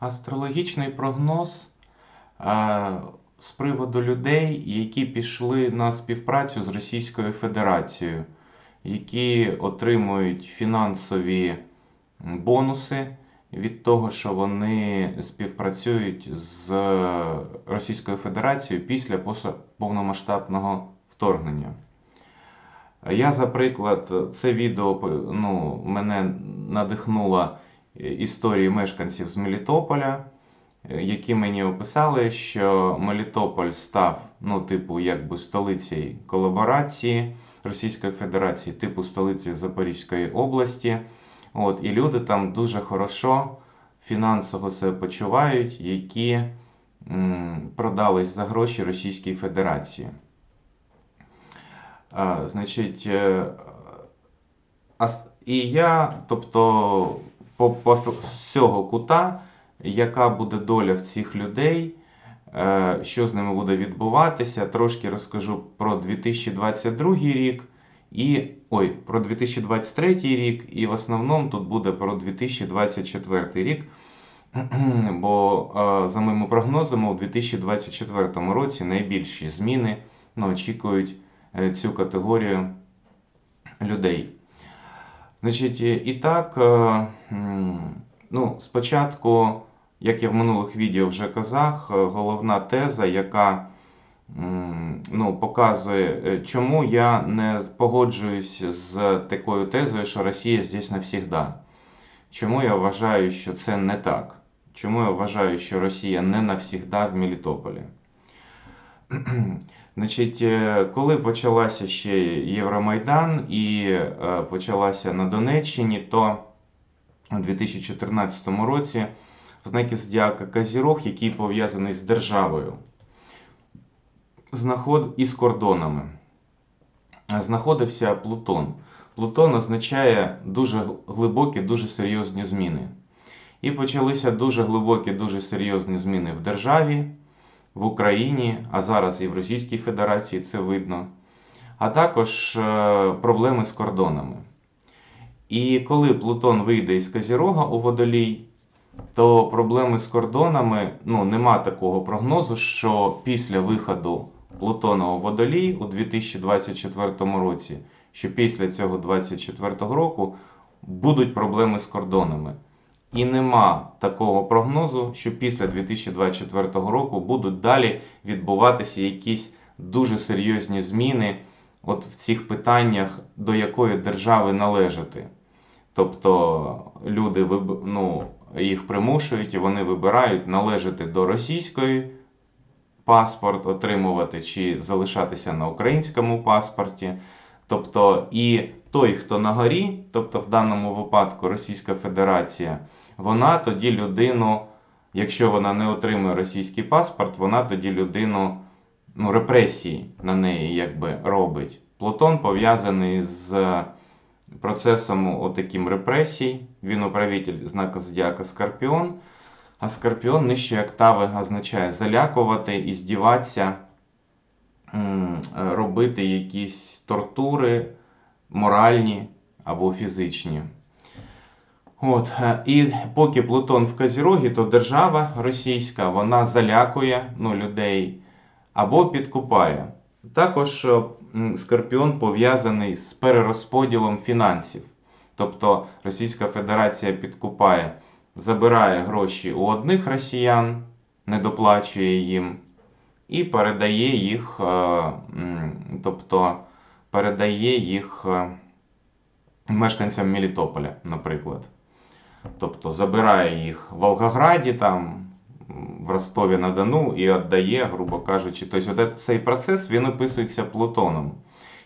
Астрологічний прогноз е, з приводу людей, які пішли на співпрацю з Російською Федерацією, які отримують фінансові бонуси від того, що вони співпрацюють з Російською Федерацією після повномасштабного вторгнення. Я, за приклад, це відео ну, мене надихнуло історії мешканців з Мелітополя, е, які мені описали, що Мелітополь став, ну, типу, якби столицею колаборації Російської Федерації, типу столиці Запорізької області. От, і люди там дуже хорошо фінансово себе почувають, які м, продались за гроші Російській Федерації. А, значить, е, ас- і я, тобто, по, з цього кута, яка буде доля в цих людей, е, що з ними буде відбуватися, трошки розкажу про 2022 рік і ой, про 2023 рік, і в основному тут буде про 2024 рік. Бо е, за моїми прогнозами, у 2024 році найбільші зміни ну, очікують е, цю категорію людей. Значить, і і так, е, ну, спочатку, як я в минулих відео вже казав, е, головна теза, яка ну, показує, е, чому я не погоджуюсь з такою тезою, що Росія здесь навсігда. Чому я вважаю, що це не так? Чому я вважаю, що Росія не навсігда в Мелітополі? Значить, е, коли почалася ще Євромайдан і е, почалася на Донеччині, то у 2014 році знаки Зодіака Казірог, який пов'язаний з державою, знаход... і з кордонами, знаходився Плутон. Плутон означає дуже глибокі, дуже серйозні зміни. І почалися дуже глибокі, дуже серйозні зміни в державі, в Україні, а зараз і в Російській Федерації це видно, а також е, проблеми з кордонами. І коли Плутон вийде із Казірога у водолій, то проблеми з кордонами, ну, нема такого прогнозу, що після виходу Плутона у водолій у 2024 році, що після цього 2024 року будуть проблеми з кордонами. І нема такого прогнозу, що після 2024 року будуть далі відбуватися якісь дуже серйозні зміни от в цих питаннях, до якої держави належати. Тобто люди ну, їх примушують і вони вибирають належати до російської паспорт отримувати чи залишатися на українському паспорті. Тобто і той, хто на горі, тобто в даному випадку Російська Федерація, вона тоді людину, якщо вона не отримує російський паспорт, вона тоді людину ну, репресії на неї якби робить. Плутон пов'язаний з процесом отаким репресій. Він управитель знака Зодіака Скорпіон. А Скорпіон нижчої октави означає залякувати, іздіватися, м, робити якісь тортури моральні або фізичні. От, е, і поки Плутон в Казірогі, то держава російська вона залякує ну, людей або підкупає. Також е, Скорпіон пов'язаний з перерозподілом фінансів. Тобто Російська Федерація підкупає, забирає гроші у одних росіян, не доплачує їм, і передає їх, е, тобто передає їх е, мешканцям Мелітополя, наприклад. Тобто забирає їх в Волгограді, там, в Ростові на Дону і віддає, грубо кажучи. Тобто, от цей процес він описується Плутоном.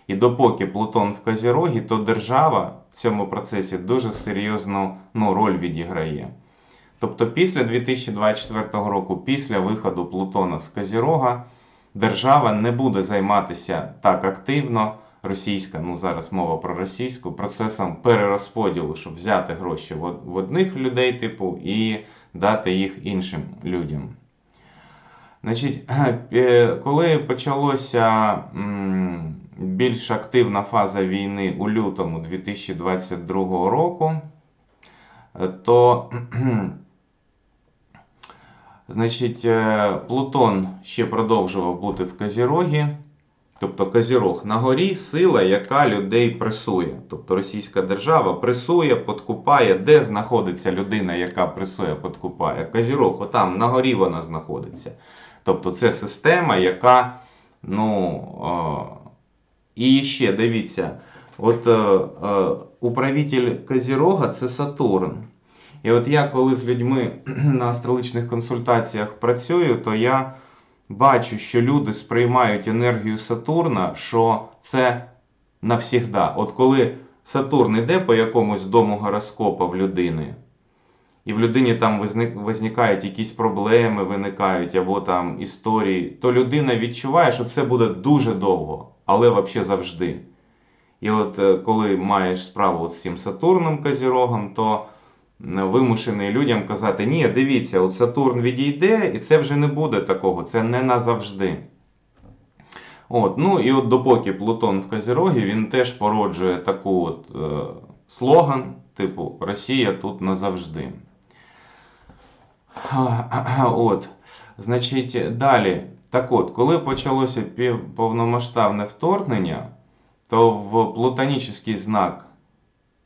І допоки Плутон в Казірогі, то держава в цьому процесі дуже серйозну ну, роль відіграє. Тобто після 2024 року, після виходу Плутона з Казірога, держава не буде займатися так активно, російська, ну зараз мова про російську, процесом перерозподілу, щоб взяти гроші в одних людей, типу, і дати їх іншим людям. Значить, е, коли почалося більш активна фаза війни у лютому 2022 року, е, то Значить, е, Плутон ще продовжував бути в Казірогі. Тобто Казірог на горі сила, яка людей пресує. Тобто Російська держава пресує, подкупає, де знаходиться людина, яка пресує, подкупає. Казірог, отам на горі вона знаходиться. Тобто це система, яка, ну. Е, і ще дивіться, от е, е, управитель Казірога це Сатурн. І от я коли з людьми на астрологічних консультаціях працюю, то я бачу, що люди сприймають енергію Сатурна, що це навсігда. От коли Сатурн йде по якомусь дому гороскопа в людини, і в людині там визник, визникають якісь проблеми, виникають або там історії, то людина відчуває, що це буде дуже довго, але взагалі завжди. І от е, коли маєш справу з цим Сатурном Казірогом, то вимушений людям казати, ні, дивіться, от Сатурн відійде, і це вже не буде такого, це не назавжди. От, Ну і от допоки Плутон в Казірогі, він теж породжує таку от е, слоган, типу Росія тут назавжди. От, Значить, далі. Так от, коли почалося повномасштабне вторгнення, то в плутонічний знак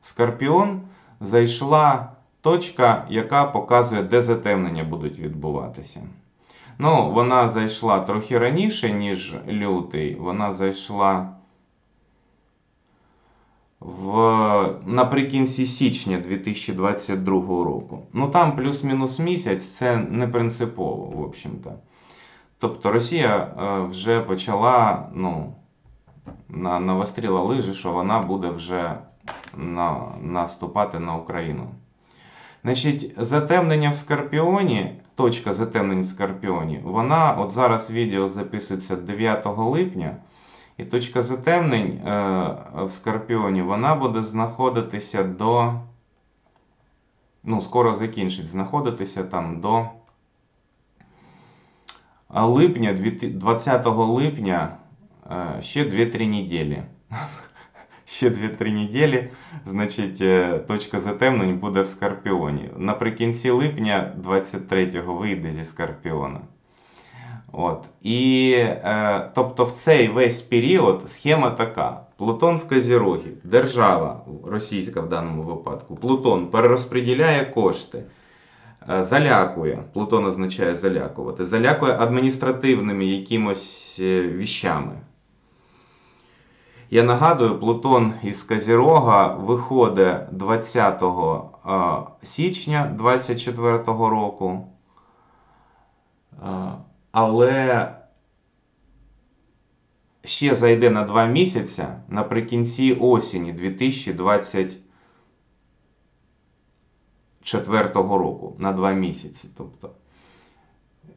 Скорпіон зайшла точка, яка показує, де затемнення будуть відбуватися. Ну, вона зайшла трохи раніше, ніж лютий. Вона зайшла в, наприкінці січня 2022 року. Ну там плюс-мінус місяць це не принципово, в общем-то. Тобто Росія е, вже почала ну, на, навостріла лижі, що вона буде вже на, наступати на Україну. Значить, затемнення в Скорпіоні, точка затемнень в Скорпіоні, вона от зараз відео записується 9 липня. І точка затемнень е, в Скорпіоні вона буде знаходитися до. Ну, скоро закінчить знаходитися там до липня, 20 липня е, ще 2-3 неділі. Ще 2-3 неділі, значить, е, точка затемнень буде в Скорпіоні. Наприкінці липня 23-го вийде зі Скорпіона. От. І, е, Тобто в цей весь період схема така: Плутон в Казірогі, держава російська в даному випадку, Плутон перерозподіляє кошти. е, Залякує, Плутон означає залякувати, залякує адміністративними якимось е, віщами. Я нагадую, Плутон із Казірога виходить 20 січня 2024 року. Але ще зайде на 2 місяці наприкінці осені 2024 року. На 2 місяці. Тобто.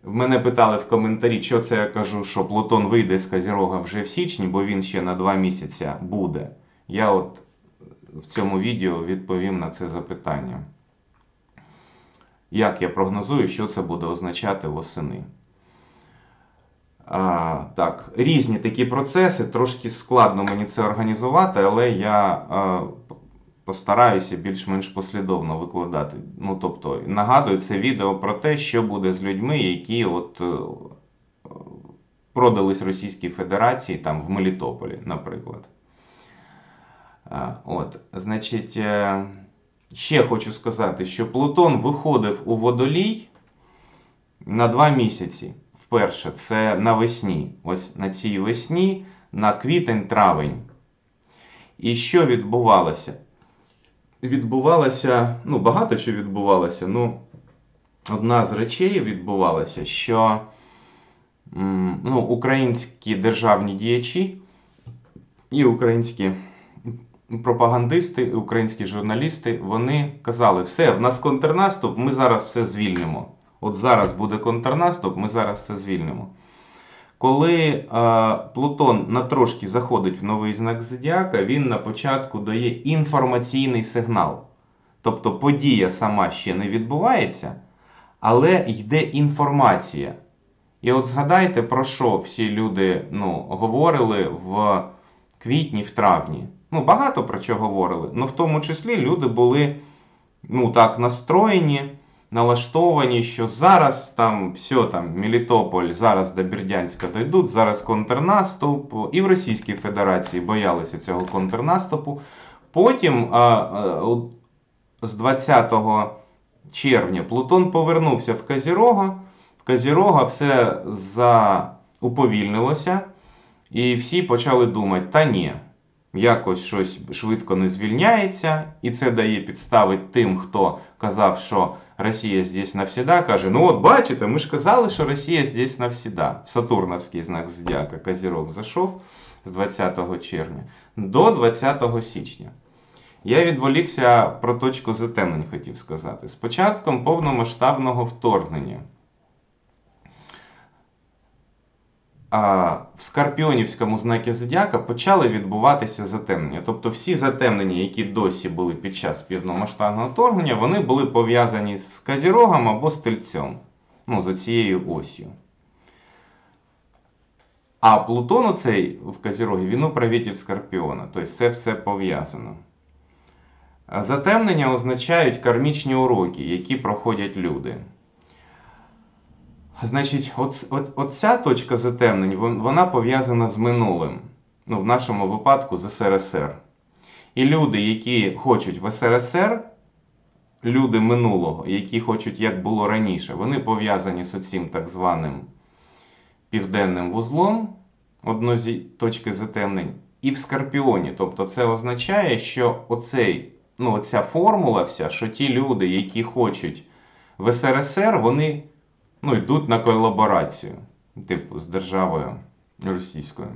В мене питали в коментарі, що це я кажу, що Плутон вийде з Казірога вже в січні, бо він ще на 2 місяці буде. Я от в цьому відео відповім на це запитання. Як я прогнозую, що це буде означати восени? А, Так, різні такі процеси. Трошки складно мені це організувати, але я а, постараюся більш-менш послідовно викладати. Ну, тобто, нагадую, це відео про те, що буде з людьми, які от е, продались Російській Федерації там в Мелітополі, наприклад. От, Значить, е, ще хочу сказати, що Плутон виходив у водолій на два місяці. Вперше, це навесні. Ось на цій весні, на квітень-травень. І що відбувалося? Відбувалося, ну, багато що відбувалося. Ну, одна з речей відбувалася, що ну, українські державні діячі і українські пропагандисти, і українські журналісти, вони казали, все, в нас контрнаступ, ми зараз все звільнимо. От зараз буде контрнаступ, ми зараз все звільнимо. Коли е, Плутон на трошки заходить в новий знак Зодіака, він на початку дає інформаційний сигнал. Тобто подія сама ще не відбувається, але йде інформація. І от згадайте, про що всі люди ну, говорили в квітні, в травні. Ну, багато про що говорили. Ну, в тому числі люди були ну, так настроєні налаштовані, що зараз там все там Мелітополь, зараз до Бердянська дійдуть, зараз контрнаступ. І в Російській Федерації боялися цього контрнаступу. Потім а, а, з 20 червня Плутон повернувся в Казірога. В Казірога все за... уповільнилося, і всі почали думати: та ні, якось щось швидко не звільняється, і це дає підстави тим, хто казав, що Росія здесь навсіда, каже: ну от бачите, ми ж казали, що Росія здесь навсіда. Сатурновський знак зодіака Казірог зайшов з 20 червня до 20 січня. Я відволікся про точку затемнень, хотів сказати. З початком повномасштабного вторгнення а, в Скорпіонівському знакі Зодіака почали відбуватися затемнення. Тобто всі затемнення, які досі були під час повномасштабного вторгнення, вони були пов'язані з Казірогом або з Тельцем. Ну, з оцією осью. А Плутон оцей в Казірогі, він управитель Скорпіона. Тобто це все пов'язано. Затемнення означають кармічні уроки, які проходять люди. Значить, от, от, от ця точка затемнень, вона пов'язана з минулим. Ну, в нашому випадку з СРСР. І люди, які хочуть в СРСР, люди минулого, які хочуть, як було раніше, вони пов'язані з оцим так званим південним вузлом, одно з точки затемнень, і в Скорпіоні. Тобто це означає, що оцей, ну, оця формула вся, що ті люди, які хочуть в СРСР, вони ну, йдуть на колаборацію, типу, з державою російською.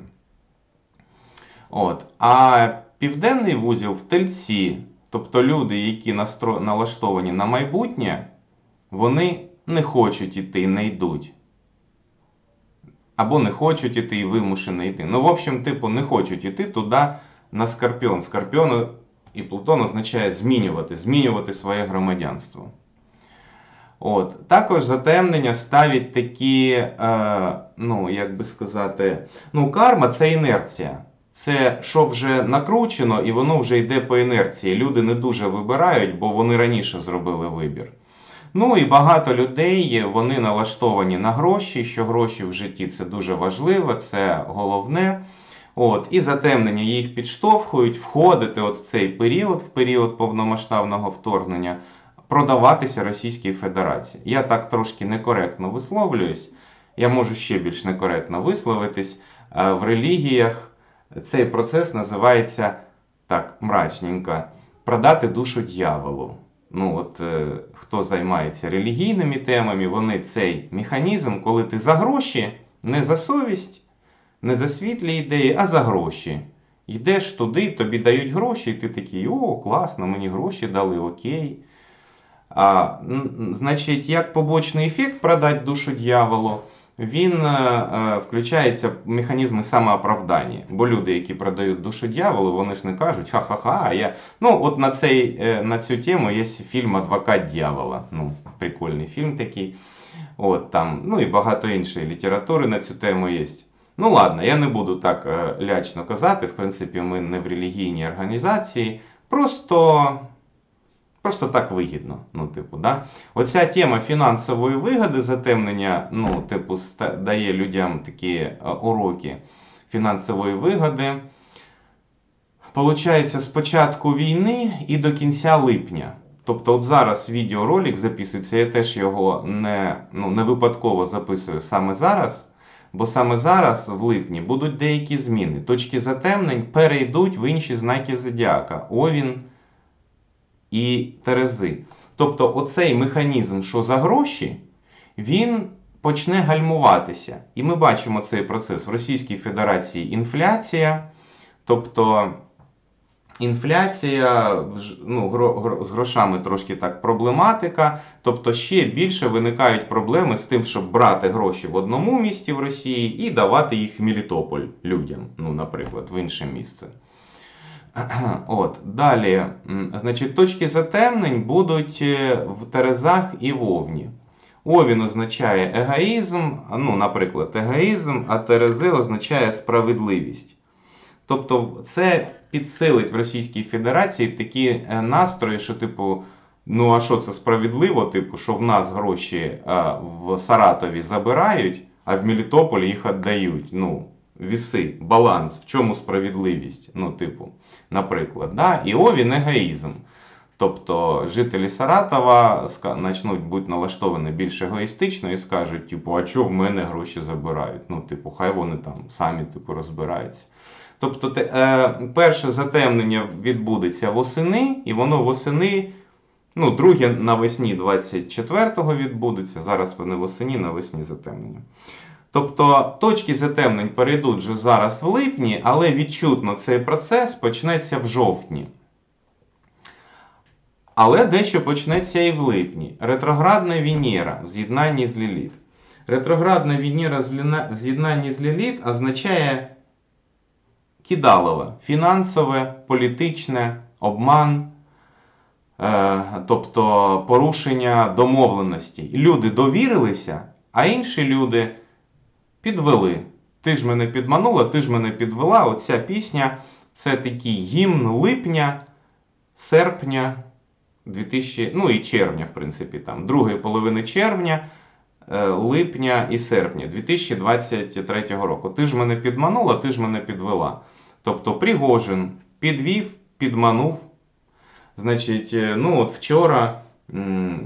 От. А південний вузіл в тельці, тобто люди, які настро... налаштовані на майбутнє, вони не хочуть іти, не йдуть. Або не хочуть іти і вимушені йти. Ну, в общем, типу, не хочуть іти туди на Скорпіон. Скорпіон і Плутон означає змінювати, змінювати своє громадянство. От. Також затемнення ставить такі, е, ну, як би сказати, ну, карма це інерція. Це що вже накручено, і воно вже йде по інерції. Люди не дуже вибирають, бо вони раніше зробили вибір. Ну і багато людей вони налаштовані на гроші, що гроші в житті це дуже важливо, це головне. От, і затемнення їх підштовхують входити от в цей період, в період повномасштабного вторгнення, продаватися Російській Федерації. Я так трошки некоректно висловлююсь. Я можу ще більш некоректно висловитись. Е, В релігіях цей процес називається так, мрачненько, продати душу дьяволу. Ну, от е, хто займається релігійними темами, вони цей механізм, коли ти за гроші, не за совість, не за світлі ідеї, а за гроші. Йдеш туди, тобі дають гроші, і ти такий, о, класно, мені гроші дали, окей. А, значить, як побочний ефект продати душу дьяволу, він е, е, включається в механізми самооправдання. Бо люди, які продають душу дьяволу, вони ж не кажуть, ха-ха-ха, я. Ну, от на, цей, е, на цю тему є фільм Адвокат дьявола. Ну, прикольний фільм такий. От, там, ну і багато іншої літератури на цю тему є. Ну ладно, я не буду так е, лячно казати. В принципі, ми не в релігійній організації. Просто, просто так вигідно. Ну, типу, да? Оця тема фінансової вигоди, затемнення, ну, типу, дає людям такі е, уроки фінансової вигоди. Получається, з початку війни і до кінця липня. Тобто, от зараз відеоролик записується, я теж його не, ну, не випадково записую саме зараз. Бо саме зараз, в липні, будуть деякі зміни. Точки затемнень перейдуть в інші знаки зодіака Овін і Терези. Тобто, оцей механізм, що за гроші, він почне гальмуватися. І ми бачимо цей процес в Російській Федерації інфляція. Тобто інфляція ну, з грошами трошки так проблематика. Тобто ще більше виникають проблеми з тим, щоб брати гроші в одному місті в Росії і давати їх в Мелітополь людям, ну, наприклад, в інше місце. От, далі, значить, точки затемнень будуть е, в Терезах і в Овні. Овін означає егоїзм, ну, наприклад, егоїзм, а Терези означає справедливість. Тобто, це підсилить в Російській Федерації такі е, настрої, що, типу, Ну, а що це справедливо? Типу, що в нас гроші е, в Саратові забирають, а в Мелітополі їх віддають. Ну, віси, баланс, в чому справедливість? Ну, типу, наприклад, да? і о, він егоїзм. Тобто жителі Саратова почнуть бути налаштовані більш егоїстично і скажуть, типу, а чого в мене гроші забирають? Ну, типу, хай вони там самі типу, розбираються. Тобто, те, е, перше затемнення відбудеться восени, і воно восени, ну, друге навесні 24-го відбудеться. Зараз вони восені, навесні затемнення. Тобто точки затемнень перейдуть вже зараз в липні, але відчутно цей процес почнеться в жовтні. Але дещо почнеться і в липні. Ретроградна Венера в з'єднанні з Ліліт. Ретроградна Венера в з'єднанні з Ліліт означає кидалове, фінансове, політичне, обман, е, тобто порушення домовленостей. Люди довірилися, а інші люди підвели. Ти ж мене підманула, ти ж мене підвела. Оця пісня це такий гімн липня, серпня 2000, ну і червня, в принципі, там, другої половини червня, е, липня і серпня 2023 року. Ти ж мене підманула, ти ж мене підвела. Тобто Пригожин підвів, підманув. Значить, е, ну от вчора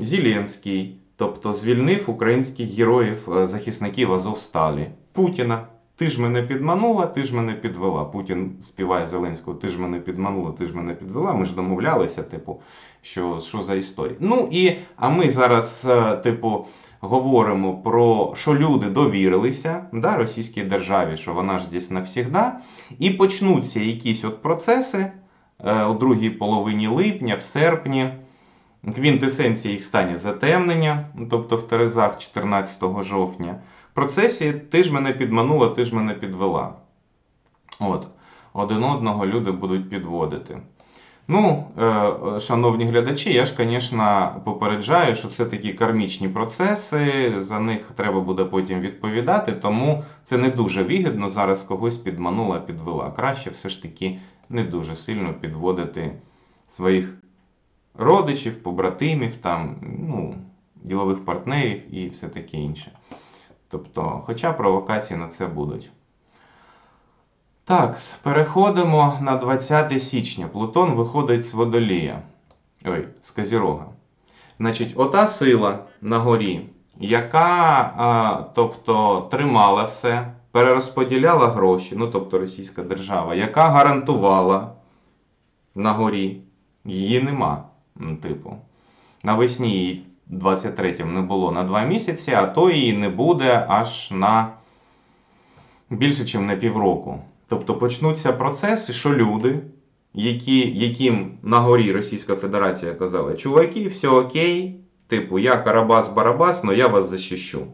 Зеленський, тобто звільнив українських героїв, е, захисників Азовсталі. Путіна. Ти ж мене підманула, ти ж мене підвела. Путін співає Зеленського, ти ж мене підманула, ти ж мене підвела. Ми ж домовлялися, типу, що, що за історія. Ну і а ми зараз, е, типу, говоримо про що люди довірилися да, російській державі, що вона ж десь навсігда, і почнуться якісь от процеси е, у другій половині липня, в серпні. Квінтесенція їх стане затемнення, тобто в Терезах 14 жовтня. В процесі ти ж мене підманула, ти ж мене підвела. От. Один одного люди будуть підводити. Ну, е, е, шановні глядачі, я ж, звісно, попереджаю, що це такі кармічні процеси, за них треба буде потім відповідати, тому це не дуже вигідно зараз когось підманула, підвела. Краще все ж таки не дуже сильно підводити своїх родичів, побратимів, там, ну, ділових партнерів і все таке інше. Тобто, хоча провокації на це будуть. Так, переходимо на 20 січня. Плутон виходить з водолія. Ой, з Козірога. Значить, ота сила на горі, яка а, тобто, тримала все, перерозподіляла гроші, ну тобто Російська держава, яка гарантувала на горі, її нема. Типу, навесні 23-м не було на 2 місяці, а то її не буде аж на більше, ніж на півроку. Тобто почнуться процеси, що люди, які, яким на горі Російська Федерація казала, чуваки, все окей, типу, я Карабас-Барабас, але я вас захищу.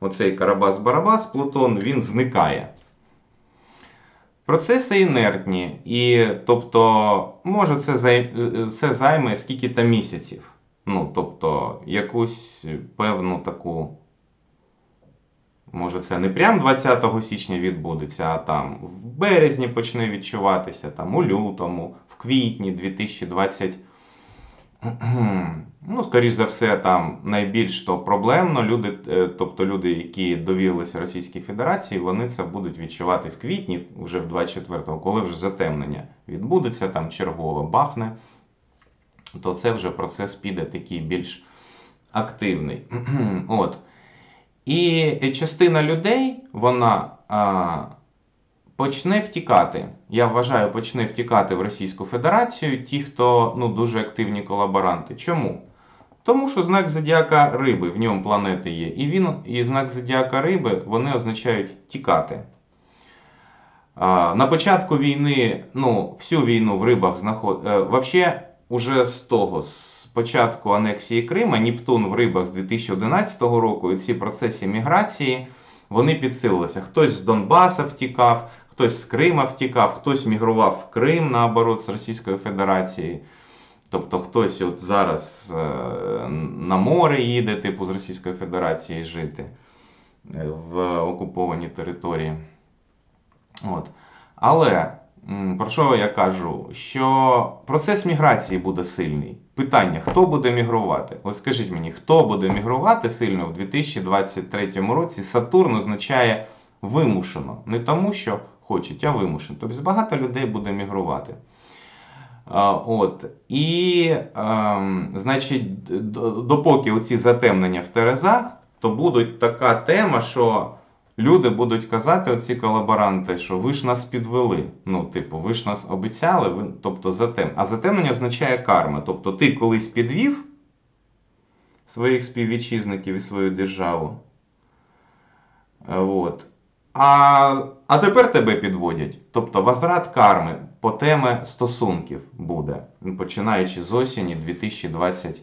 Оцей Карабас-Барабас, Плутон, він зникає. Процеси інертні, і тобто, може, це, зай... це займе скільки-то місяців. Ну, тобто, якусь певну таку. Може, це не прям 20 січня відбудеться, а там в березні почне відчуватися, там у лютому, в квітні 2020. Ну, скоріш за все, там найбільш то проблемно. Люди, е, тобто люди, які довірилися Російській Федерації, вони це будуть відчувати в квітні, вже в 24-го, коли вже затемнення відбудеться, там чергове бахне, то це вже процес піде такий більш активний. От. І частина людей, вона почне втікати. Я вважаю, почне втікати в Російську Федерацію ті, хто ну, дуже активні колаборанти. Чому? Тому що знак зодіака риби, в ньому планети є. І він, і знак зодіака риби вони означають тікати. А, на початку війни, ну, всю війну в рибах знаход... Е, Взагалі, уже з того, з початку анексії Крима, Нептун в рибах з 2011 року, і ці процеси міграції, вони підсилилися. Хтось з Донбаса втікав, хтось з Крима втікав, хтось мігрував в Крим, наоборот, з Російської Федерації. Тобто хтось от зараз е, на море їде, типу з Російської Федерації жити е, в окупованій території. От. Але про що я кажу? Що процес міграції буде сильний. Питання: хто буде мігрувати? От скажіть мені, хто буде мігрувати сильно в 2023 році? Сатурн означає вимушено. Не тому, що хочуть, а вимушено. Тобто багато людей буде мігрувати. От. І, ем, значить, допоки оці затемнення в Терезах, то будуть така тема, що люди будуть казати, оці колаборанти, що ви ж нас підвели. Ну, типу, ви ж нас обіцяли, ви, тобто затем. А затемнення означає карма. Тобто ти колись підвів своїх співвітчизників і свою державу. Е, От. А, а тепер тебе підводять. Тобто возврат карми по теми стосунків буде, починаючи з осені 2020.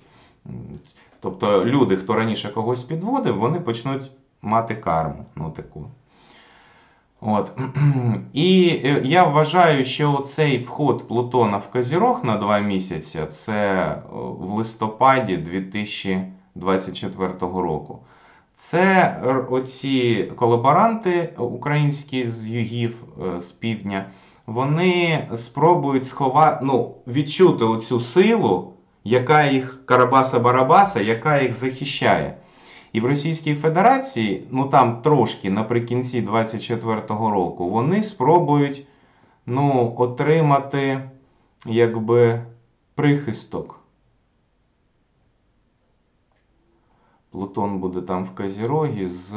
Тобто люди, хто раніше когось підводив, вони почнуть мати карму. Ну, таку. От. І е, я вважаю, що цей вход Плутона в Козірог на два місяці це в листопаді 2024 року. Це оці колаборанти українські з югів, е, з півдня, вони спробують сховати, ну, відчути оцю силу, яка їх Карабаса-Барабаса, яка їх захищає. І в Російській Федерації, ну там трошки наприкінці 24-го року, вони спробують ну, отримати якби прихисток. Плутон буде там в Казірогі з.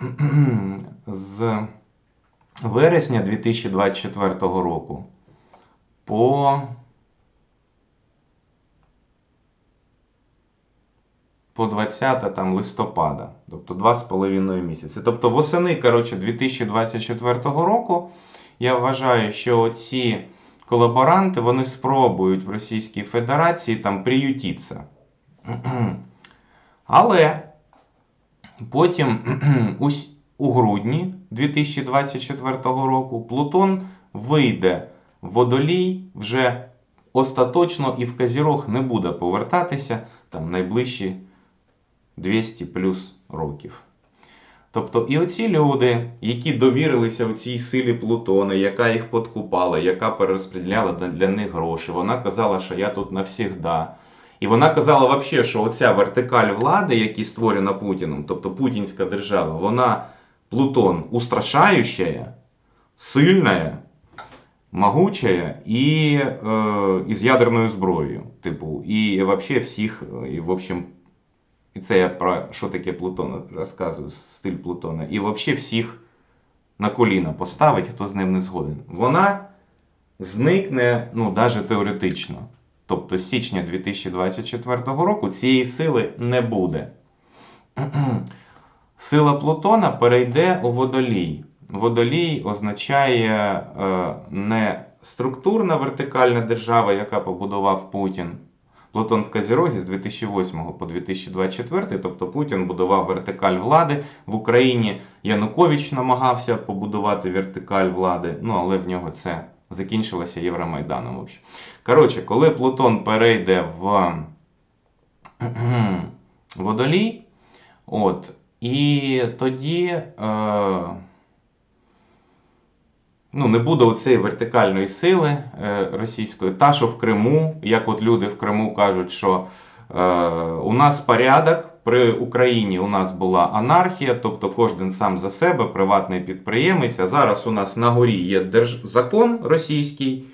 з вересня 2024 року по. по 20 там, листопада, тобто 2,5 місяці. Тобто восени коротше, 2024 року я вважаю, що ці колаборанти вони спробують в Російській Федерації там приютитися. Але потім у грудні 2024 року Плутон вийде в водолій вже остаточно і в Казірог не буде повертатися там найближчі 200 плюс років. Тобто, і оці люди, які довірилися у цій силі Плутона, яка їх подкупала, яка перерозподіляла для- них гроші, вона казала, що я тут навсігда. І вона казала взагалі, що оця вертикаль влади, яка створена Путіном, тобто Путінська держава, вона Плутон устрашающая, сильная, могучая і, е, з ядерною зброєю. Типу, і взагалі всіх, е, і в общем, і це я про що таке Плутон розказую, стиль Плутона. І взагалі всіх на коліна поставить, хто з ним не згоден. Вона зникне, ну, навіть теоретично. Тобто з січня 2024 року цієї сили не буде. Сила Плутона перейде у водолій. Водолій означає е, не структурна вертикальна держава, яка побудував Путін. Плутон в Казірогі з 2008 по 2024, тобто Путін будував вертикаль влади. В Україні Янукович намагався побудувати вертикаль влади, ну але в нього це закінчилося Євромайданом. Коротше, коли Плутон перейде в водолій, от, і тоді е, ну, не буде оцієї вертикальної сили е, російської, та, що в Криму, як от люди в Криму кажуть, що е, у нас порядок. При Україні у нас була анархія, тобто кожен сам за себе, приватний підприємець. А зараз у нас на горі є держ... закон російський,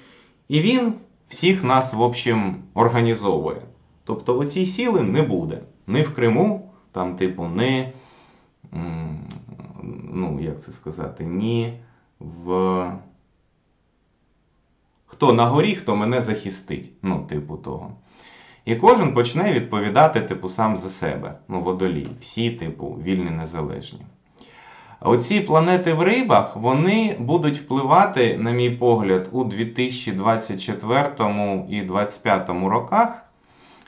і він всіх нас, в общем, організовує. Тобто оцій сили не буде. Ні в Криму, там, типу, м, ну, як це сказати, ні в. Хто на горі, хто мене захистить. Ну, типу того. І кожен почне відповідати, типу, сам за себе. Ну, водолій. Всі, типу, вільні незалежні. Оці планети в рибах вони будуть впливати, на мій погляд, у 2024 і 2025 роках.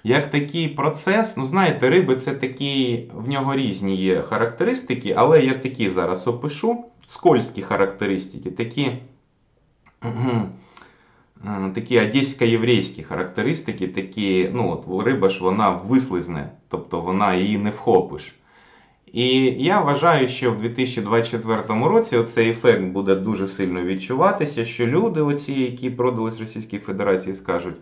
Як такий процес, ну знаєте, риби це такі, в нього різні є характеристики, але я такі зараз опишу. Скользькі характеристики, такі, е, такі одесько-єврейські характеристики, такі, ну от риба ж вона вислизне, тобто вона її не вхопиш. І я вважаю, що в 2024 році цей ефект буде дуже сильно відчуватися, що люди, оці, які продались Російській Федерації, скажуть.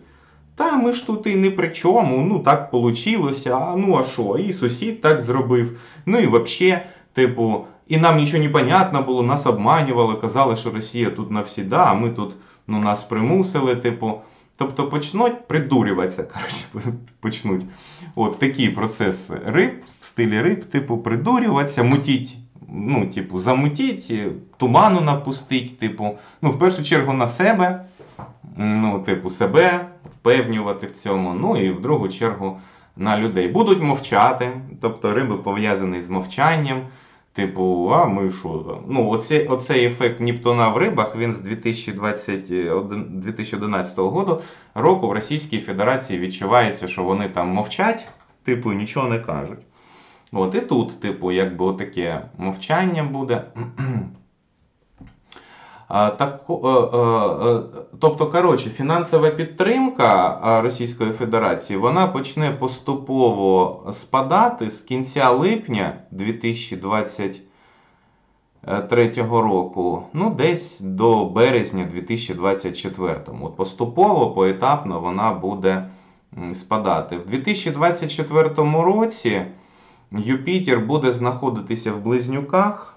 Та ми ж тут і не при чому, ну так получилося, а ну а що? І сусід так зробив. Ну і взагалі, типу, і нам нічого не понятно було, нас обманювали, казали, що Росія тут навсіда, а ми тут ну, нас примусили, типу. Тобто почнуть придурюватися, коротше, почнуть. От такі процеси риб, в стилі риб, типу, придурюватися, мутіть, ну, типу, замутіть, туману напустить, типу, ну, в першу чергу на себе, ну, типу, себе впевнювати в цьому, ну і в другу чергу на людей. Будуть мовчати, тобто риби пов'язані з мовчанням. Типу, а ми що там? Ну, оце, оцей ефект Ніптона в рибах він з 2020, 2011 року року в Російській Федерації відчувається, що вони там мовчать, типу, нічого не кажуть. От і тут, типу, якби отаке мовчання буде. Так, тобто, коротше, фінансова підтримка Російської Федерації вона почне поступово спадати з кінця липня 2023 року, ну, десь до березня 2024. От поступово, поетапно вона буде спадати. В 2024 році Юпітер буде знаходитися в близнюках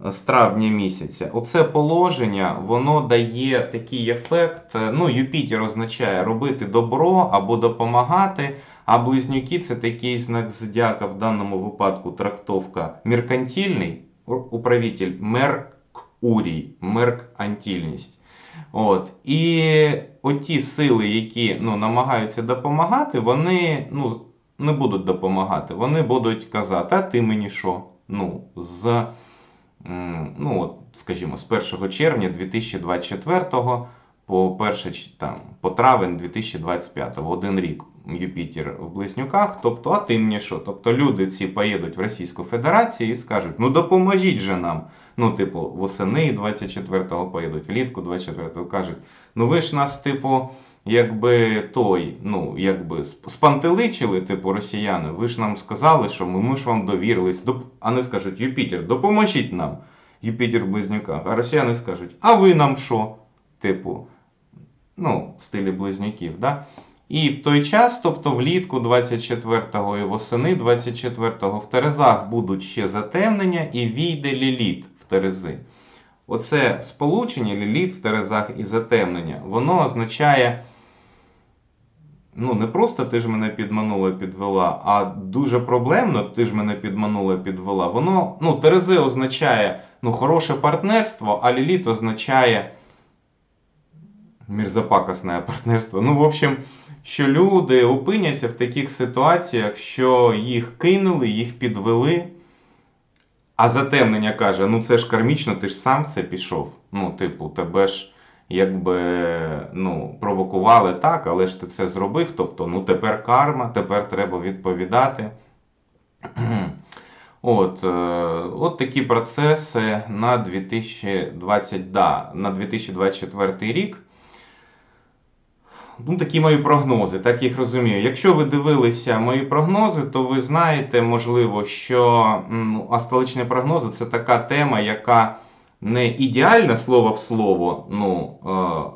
з травня місяця. Оце положення, воно дає такий ефект. Ну, Юпітер означає робити добро або допомагати. А близнюки це такий знак зодіака, в даному випадку трактовка меркантильний управитель Меркурій, меркантильність. От. І оті сили, які ну, намагаються допомагати, вони ну, не будуть допомагати. Вони будуть казати, а ти мені що? Ну, з ну, от, скажімо, з 1 червня 2024 по 1, там, по травень 2025, один рік Юпітер в Близнюках. Тобто, а ти мені що? Тобто люди ці поїдуть в Російську Федерацію і скажуть, ну допоможіть же нам. Ну, типу, восени 24-го поїдуть, влітку 24-го кажуть, ну ви ж нас, типу. Якби той, ну, якби спантеличили, типу, росіяни, ви ж нам сказали, що ми, ми ж вам довірились. Доп... А вони скажуть, Юпітер, допоможіть нам. Юпітер в близнюках. А росіяни скажуть, а ви нам що? Типу, ну, в стилі близнюків. да? І в той час, тобто влітку 24-го і восени 24-го в Терезах будуть ще затемнення і війде ліліт в Терези. Оце сполучення ліліт в Терезах і затемнення, воно означає ну не просто ти ж мене підманула, підвела, а дуже проблемно ти ж мене підманула, підвела. Воно, ну, Терези означає ну, хороше партнерство, а ліліт означає мірзапакосне партнерство. Ну, в общем, що люди опиняться в таких ситуаціях, що їх кинули, їх підвели. А затемнення каже: ну це ж кармічно, ти ж сам в це пішов. Ну, типу, тебе ж якби ну, провокували так, але ж ти це зробив. Тобто, ну тепер карма, тепер треба відповідати. От е, от такі процеси на 2020, да, на 2024 рік. Ну, Такі мої прогнози, так їх розумію. Якщо ви дивилися мої прогнози, то ви знаєте, можливо, що ну, астрологічні прогнози це така тема, яка не ідеальне слово в слово, ну, е,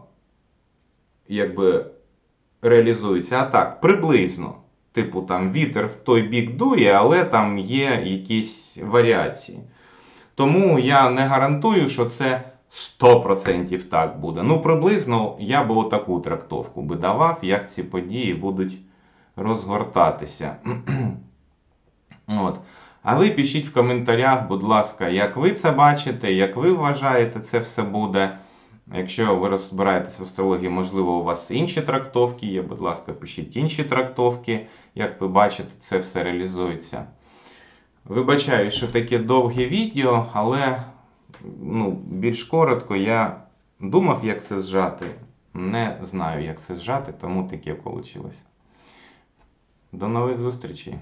якби реалізується, а так, приблизно. Типу, там вітер в той бік дує, але там є якісь варіації. Тому я не гарантую, що це 100% так буде. Ну, приблизно я би отаку трактовку би давав, як ці події будуть розгортатися. От. А ви пишіть в коментарях, будь ласка, як ви це бачите, як ви вважаєте, це все буде. Якщо ви розбираєтеся в астрології, можливо, у вас інші трактовки є, будь ласка, пишіть інші трактовки, як ви бачите, це все реалізується. Вибачаю, що таке довге відео, але ну, більш коротко я думав, як це зжати. Не знаю, як це зжати, тому таке вийшло. До нових зустрічей!